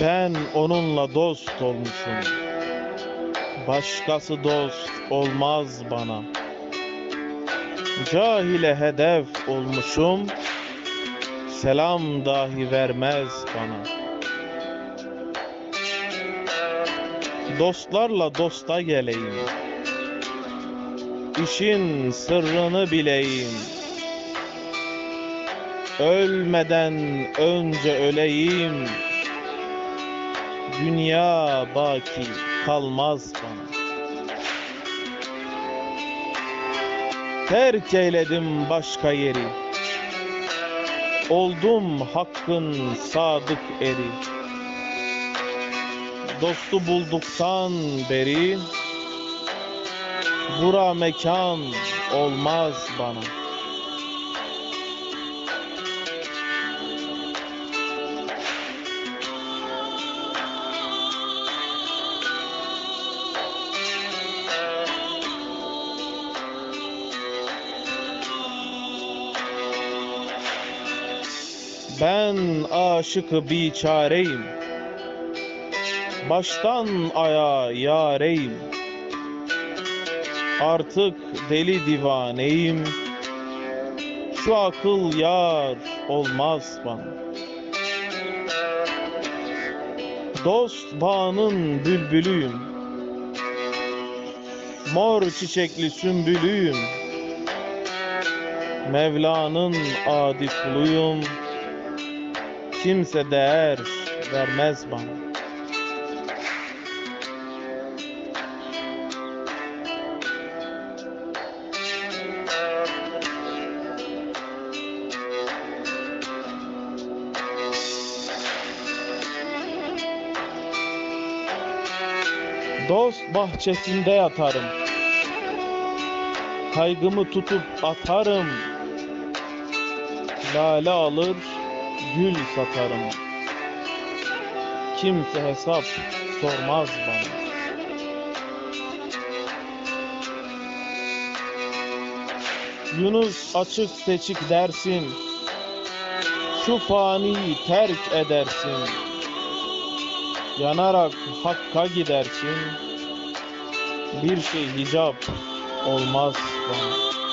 Ben onunla dost olmuşum. Başkası dost olmaz bana. Cahile hedef olmuşum. Selam dahi vermez bana. Dostlarla dosta geleyim. İşin sırrını bileyim. Ölmeden önce öleyim. Dünya baki kalmaz bana. Terk eyledim başka yeri. Oldum hakkın sadık eri. Dostu bulduktan beri bura mekan olmaz bana. Ben aşık biçareyim. Baştan aya yareyim. Artık deli divaneyim. Şu akıl yar olmaz bana. Dost bağının bülbülüyüm. Mor çiçekli sümbülüyüm. Mevla'nın adi kuluyum. Kimse değer vermez bana. Dost bahçesinde yatarım. Kaygımı tutup atarım. Lale alır, gül satarım. Kimse hesap sormaz bana. Yunus açık seçik dersin. Şu faniyi terk edersin. Yanarak hakka gidersin. Bir şey hicap olmaz bana.